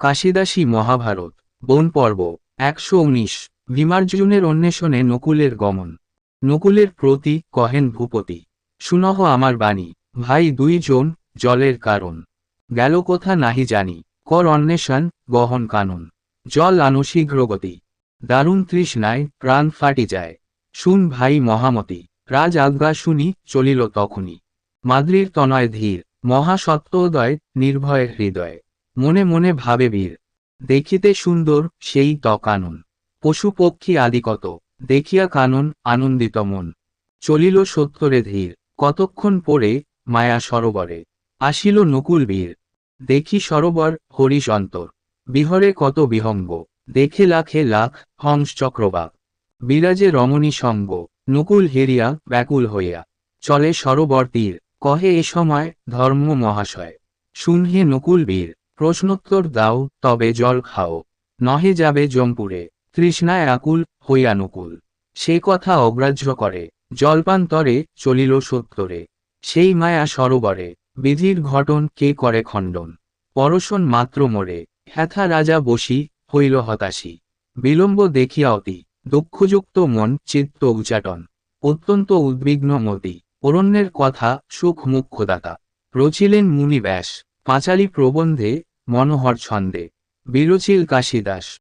কাশিদাসী মহাভারত, বন পর্ব, একশো উনিশ, ভীমার্জুনের অন্বেষণে নকুলের গমন। নকুলের প্রতি কহেন ভূপতি শুনহ আমার বাণী, ভাই দুইজন, জলের কারণ। গেল কোথা নাহি জানি, কর অন্বেষণ, গহন কানন। জল আনো শীঘ্রগতি দারুণ তৃষ্ণায় প্রাণ ফাটি যায়। শুন ভাই মহামতি, রাজ আজ্ঞা শুনি, চলিল তখনই মাদ্রির তনয় ধীর মহাসত্ত্বোদয় নির্ভয় হৃদয়। মনে মনে ভাবে বীর। দেখিতে সুন্দর সেই ত কানন পশু পক্ষী আদি কত দেখিয়া কানন আনন্দিত মন। চলিল সত্তরে ধীর। কতক্ষণ পরে মায়া সরোবরে। আসিল নকুল বীর। দেখি সরোবর হরিশ অন্তর বিহরে কত বিহঙ্গ। দেখে লাখে লাখ হংস চক্রবাক। বিরাজে রমণী সঙ্গ। নকুল হেরিয়া ব্যাকুল হইয়া। চলে সরোবর তীর। কহে এ সময় ধর্ম মহাশয়। শুনহে নকুল বীর। প্রশ্নোত্তর দাও, তবে জল খাও। নহে যাবে জমপুরে তৃষ্ণায় আকুল হইয়া নকুল সে কথা অগ্রাহ্য করে। জলপান্তরে চলিল সত্তরে। সেই মায়া সরোবরে। বিধির ঘটন কে করে খণ্ডন? পরশন মাত্র মোরে। হ্যাথা রাজা বসি, হইল হতাশী। বিলম্ব দেখিয়া অতি। দুঃখযুক্ত মন, চিত্ত উচাটন। অত্যন্ত উদ্বিগ্ন মতি। অরণ্যের কথা সুখ মুখ্যদাতা রচিলেন মুনি ব্যাস পাঁচালী প্রবন্ধে মনোহর ছন্দে। বিরচিল কাশিদাস।